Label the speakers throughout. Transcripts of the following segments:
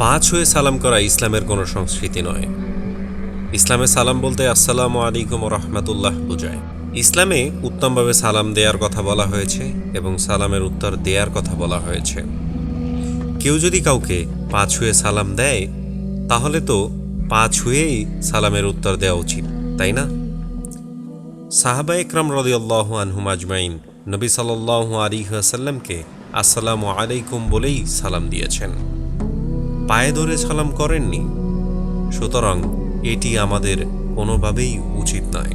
Speaker 1: পা ছুঁয়ে সালাম করা ইসলামের কোনো সংস্কৃতি নয়। ইসলামে সালাম বলতে আসসালামু আলাইকুম রহমতুল্লাহ বোঝায়। ইসলামে উত্তমভাবে সালাম দেওয়ার কথা বলা হয়েছে এবং সালামের উত্তর দেওয়ার কথা বলা হয়েছে। কেউ যদি কাউকে পা ছুঁয়ে সালাম দেয়, তাহলে তো পা ছুঁয়েই সালামের উত্তর দেওয়া উচিত, তাই না? সাহাবা ইকরাম রদিয়াল্লাহ আনহুম আজমাইন নবী সাল্লাহ আলিহাসাল্লামকে আসসালামু আলাইকুম বলেই সালাম দিয়েছেন। পায়ে ধরে সালাম করেননি। সুতরাং এটি আমাদের কোনোভাবেই উচিত নয়।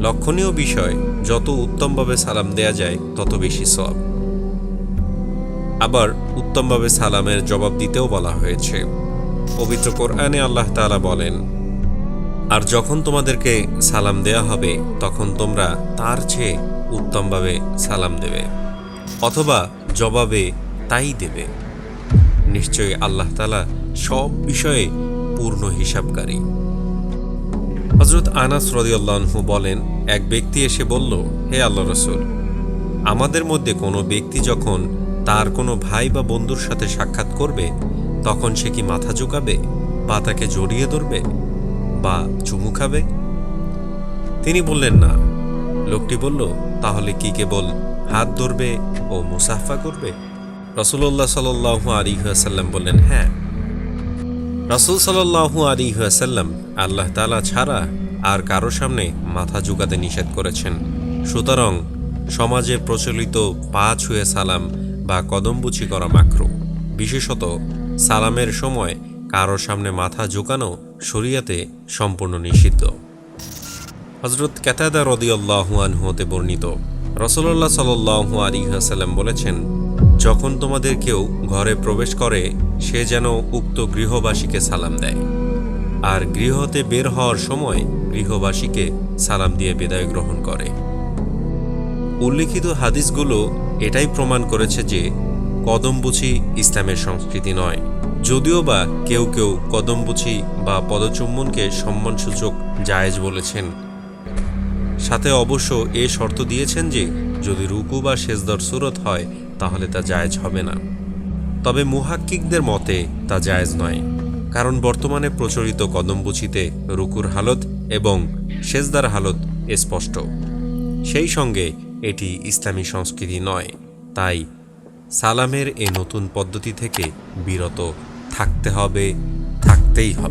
Speaker 1: লক্ষণীয় বিষয়, যত উত্তমভাবে সালাম দেয়া যায়, তত বেশি সব আবার উত্তমভাবে সালামের জবাব দিতেও বলা হয়েছে। পবিত্র কোরআনে আল্লাহ তালা বলেন, আর যখন তোমাদেরকে সালাম দেয়া হবে, তখন তোমরা তার চেয়ে উত্তমভাবে সালাম দেবে। অথবা জবাবে তাই দেবে। নিশ্চয়ই আল্লাহ তালা সব বিষয়ে পূর্ণ হিসাবকারী। হজরত আনাস রদিয়াল্লাহু বলেন, এক ব্যক্তি এসে বলল, হে আল্লাহ রসুল, আমাদের মধ্যে কোনো ব্যক্তি যখন তার কোনো ভাই বা বন্ধুর সাথে সাক্ষাৎ করবে, তখন সে কি মাথা ঝুঁকাবে, বা তাকে জড়িয়ে ধরবে, বা চুমু খাবে? তিনি বললেন, না। লোকটি বলল, তাহলে কি কেবল হাত ধরবে ও মুসাফা করবে রসুল্লাহ সাল্লাহ আলী সাল্লাম বললেন হ্যাঁ রাসুল সাল্লাহু আলী সাল্লাম আল্লাহ তালা ছাড়া আর কারও সামনে মাথা ঝুঁকাতে নিষেধ করেছেন। সুতরাং সমাজে প্রচলিত পা ছুঁয়ে সালাম বা কদমবুচি করা মাকরু। বিশেষত সালামের সময় কারও সামনে মাথা ঝুঁকানো শরিয়াতে সম্পূর্ণ নিষিদ্ধ। হজরত ক্যাতাদা রদিয়াল্লাহু আনহু হতে বর্ণিত রসল্লাহ সাল্লাহু আলী সাল্লাম বলেছেন যখন তোমাদের কেউ ঘরে প্রবেশ করে, সে যেন উক্ত গৃহবাসীকে সালাম দেয়। আর গৃহতে বের হওয়ার সময় গৃহবাসীকে সালাম দিয়ে বিদায় গ্রহণ করে। উল্লিখিত হাদিসগুলো এটাই প্রমাণ করেছে যে কদমবুছি ইসলামের সংস্কৃতি নয়। যদিও বা কেউ কেউ কদমবুছি বা পদচুম্বনকে সম্মানসূচক জায়েজ বলেছেন। সাথে অবশ্য এ শর্ত দিয়েছেন যে যদি রুকু বা সেজদর সুরত হয় তাহলে তা জায়েজ হবে না। তবে মুহাক্কিকদের মতে তা জায়েজ নয়, কারণ বর্তমানে প্রচলিত কদমবুচিতে রুকুর হালত এবং সেজদার হালত স্পষ্ট। সেই সঙ্গে এটি ইসলামী সংস্কৃতি নয়, তাই সালামের এ নতুন পদ্ধতি থেকে বিরত থাকতে হবে, থাকতেই হবে।